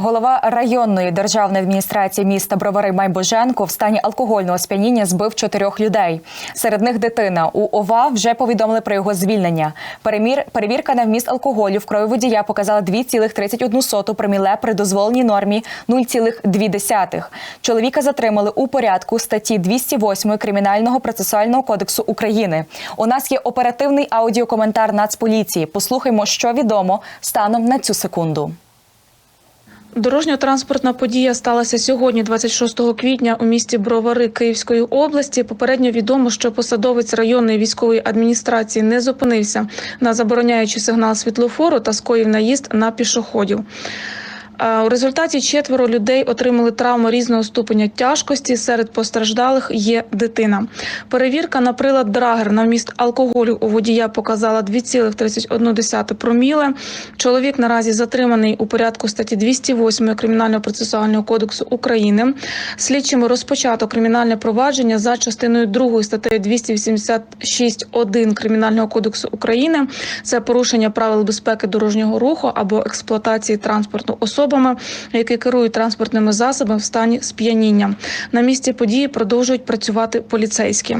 Голова районної державної адміністрації міста Бровари Майбоженко в стані алкогольного сп'яніння збив чотирьох людей. Серед них дитина. У ОВА вже повідомили про його звільнення. Перемір перевірка на вміст алкоголю в крові водія показала 2,31 проміле при дозволеній нормі 0,2. Чоловіка затримали у порядку статті 208 Кримінального процесуального кодексу України. У нас є оперативний аудіокоментар Нацполіції. Послухаймо, що відомо станом на цю секунду. Дорожньо-транспортна подія сталася сьогодні, 26 квітня, у місті Бровари Київської області. Попередньо відомо, що посадовець районної військової адміністрації не зупинився на забороняючий сигнал світлофору та скоїв наїзд на пішоходів. Е, У результаті четверо людей отримали травми різного ступеня тяжкості. Серед постраждалих є дитина. Перевірка на прилад Драгер на вміст алкоголю у водія показала 2,31 проміле. Чоловік наразі затриманий у порядку статті 208 Кримінального процесуального кодексу України. Слідчими розпочато кримінальне провадження за частиною 2 статтею 286.1 Кримінального кодексу України. Це порушення правил безпеки дорожнього руху або експлуатації транспорту особами, які керують транспортними засобами в стані сп'яніння. На місці події продовжують працювати поліцейські.